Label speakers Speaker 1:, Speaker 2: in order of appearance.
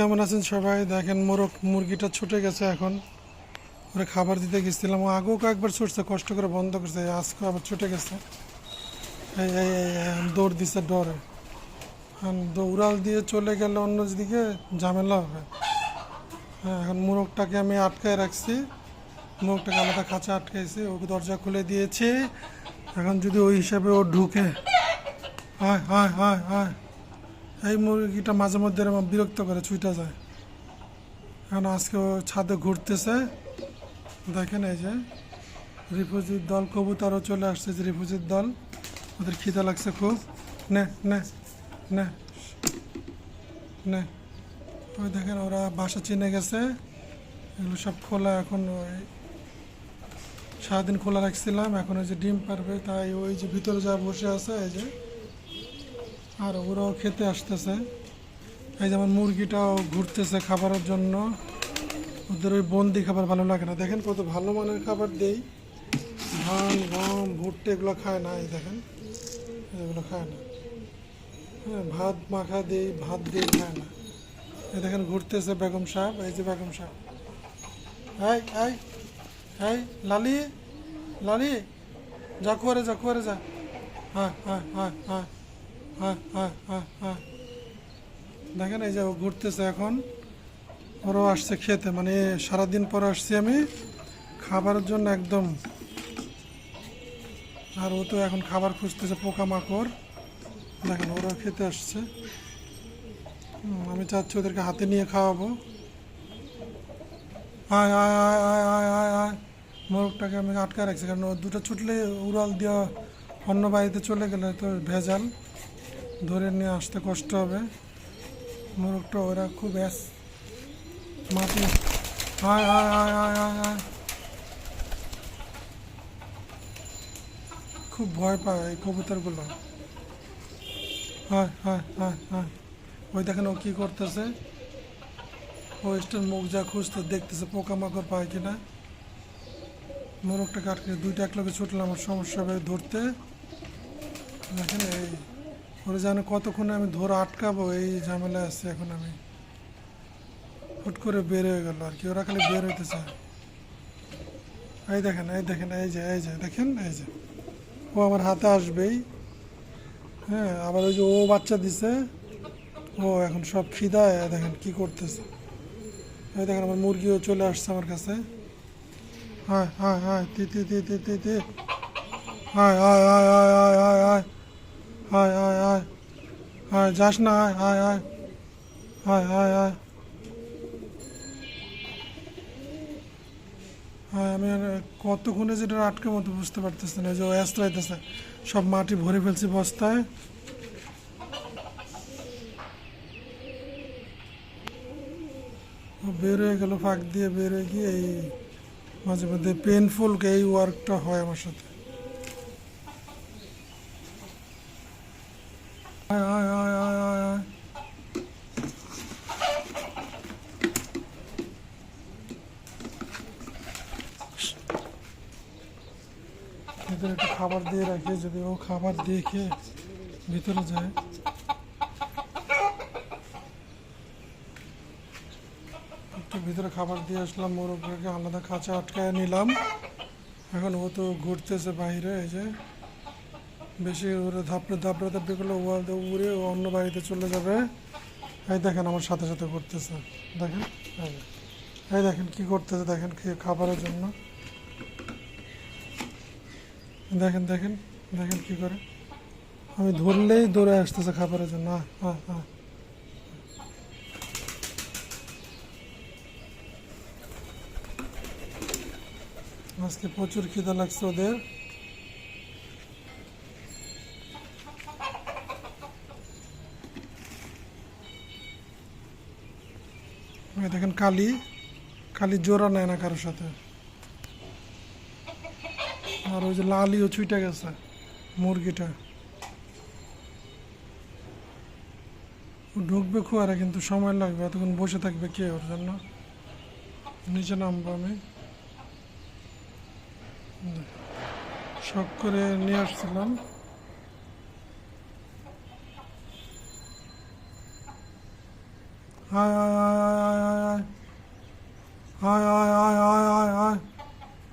Speaker 1: কেমন আছেন সবাই? দেখেন মোরগ মুরগিটা ছুটে গেছে এখন। ওরা খাবার দিতে গেছিলাম। ও আগেও কয়েকবার ছুটছে, কষ্ট করে বন্ধ করছে, আজকে আবার ছুটে গেছে। দৌড় দিছে ডরে। দৌড়াল দিয়ে চলে গেলে অন্য দিকে ঝামেলা হবে। হ্যাঁ এখন মোরগটাকে আমি আটকায় রাখছি। মোরগটাকে আলাদা খাঁচা আটকাইছি, ওকে দরজা খুলে দিয়েছি। এখন যদি ওই হিসাবে ও ঢুকে হয় হয় হয় হয় এই মুরগিটা মাঝে মধ্যে বিরক্ত করে ছুটে যায়। এখন আজকে ও ছাদে ঘুরতেছে। দেখেন এই যে রিফিউজির দল, কবুতরও চলে আসছে যে রিফিউজির দল। ওদের খিদে লাগছে খুব। নে নে নে। নে। ওই দেখেন ওরা বাসা চিনে গেছে। এগুলো সব খোলা এখন ওই সারাদিন খোলা রাখছিলাম। এখন ওই যে ডিম পারবে, তাই ওই যে ভিতরে যা বসে আছে, এই যে আর ওরাও খেতে আসতেছে। এই যেমন মুরগিটাও ঘুরতেছে খাবারের জন্য। ওদের ওই বন্দি খাবার ভালো লাগে না। দেখেন কত ভালো মানের খাবার দেই। ধান, গম, ভুট্টা এগুলো খায় না, এই দেখেন। এগুলো খায় না। হ্যাঁ ভাত মাখা দিই, ভাত দিই, খায় না। এই দেখেন ঘুরতেছে বেগম সাহেব, এই যে বেগম সাহেব। এই এই এই, লালি লালি, যা করে যা করে যা। হ্যাঁ হ্যাঁ হ্যাঁ হ্যাঁ। দেখেন এই যে ঘুরতেছে এখন। ওরও আসছে খেতে মানে সারাদিন পর আসছি আমি খাবারের জন্য একদম। আর ও তো এখন খাবার খুঁজতেছে পোকামাকড়। দেখেন ওরাও খেতে আসছে। আমি চাচ্ছি ওদেরকে হাতে নিয়ে খাওয়াবো। আয় আয় আয় আয় আয় আয় আয়। মোরগটাকে আমি আটকা রাখছি, কারণ ও দুটো ছুটলে উড়াল দেওয়া অন্য বাড়িতে চলে গেলে তো ভেজাল। ধরে নিয়ে আসতে কষ্ট হবে। মোরগটা ওরা খুব ব্যাস মাটি। আয় আয় আয় আয় আয় আয়। খুব ভয় পায় এই কবুতরগুলো। হয় হয় হয় হয় ওই দেখেন ও কী করতেছে। ও স্টার মুখ যা খুঁজতে দেখতেছে পোকামাকড় পায় কিনা। মোরগটা কাটকে দুইটা এক লোকে ছুটলে আমার সমস্যা হবে ধরতে। দেখেন এই ওরা জানে কতক্ষণে আমি ধরে আটকাবো, এই ঝামেলা আছে এখন আমি। হুট করে বের হয়ে গেল আর কি, ওরা খালি বের হইতে চায়। এই দেখেন এই দেখেন, এই যে এই যে, দেখেন, এই যে। ও আমার হাতে আসবেই। হ্যাঁ আবার ওই যে ও বাচ্চা দিছে, ও এখন সব খিদায় দেখেন কি করতেছে। এই দেখেন আমার মুরগিও চলে আসছে আমার কাছে। হ্যাঁ হ্যাঁ হ্যাঁ তি তি তি তি তি তি। হ্যাঁ হ্যাঁ হ্যাঁ হায় হায় হায়। হায় হায় হায় হায় যাস না হায় হায় হায় হায় হায় হায় হ্যাঁ আমি কতক্ষণে যেটা আটকে মতো বুঝতে পারতেছি না যে অ্যাস্ট্রাইতেছে সব মাটি ভরে ফেলছি বস্তায়। বের হয়ে গেল ফাঁক দিয়ে, বের হয়ে গিয়ে এই মাঝে মধ্যে পেনফুল এই ওয়ার্কটা হয় আমার সাথে। আয় আয় আয় আয় আয় আয় এদের একটু খাবার দিয়ে রাখি, যদি ও খাবার দিয়ে খেয়ে ভিতরে যায়। একটু ভিতরে খাবার দিয়ে আসলাম মোরগকে আলাদা খাঁচা আটকায় নিলাম। এখন ও তো ঘুরতেছে বাইরে, এই যে। বেশি ওরে ধাপড়ে ধাপড়ে ধাপড়ে করলে উড়ে অন্য বাড়িতে চলে যাবে। এই দেখেন আমার সাথে সাথে করতেছে। দেখেন, এই দেখেন কি করতেছে, দেখেন খাবারের জন্য। দেখেন দেখেন দেখেন কি করে। আমি ধরলেই দৌড়ে আসতেছে খাবারের জন্য। হ্যাঁ হ্যাঁ। আজকে প্রচুর খিদা লাগছে ওদের। দেখেন কালি কালি জোড়া নেয় না কারোর সাথে। আর ওই যে লালিও ছুটে গেছে মুরগিটা। ঢুকবে খুয়ারে কিন্তু সময় লাগবে, এতক্ষণ বসে থাকবে কে ওর জন্য? নিচে নামবো আমি। শখ করে নিয়ে আসছিলাম। আয় 哎呀呀呀！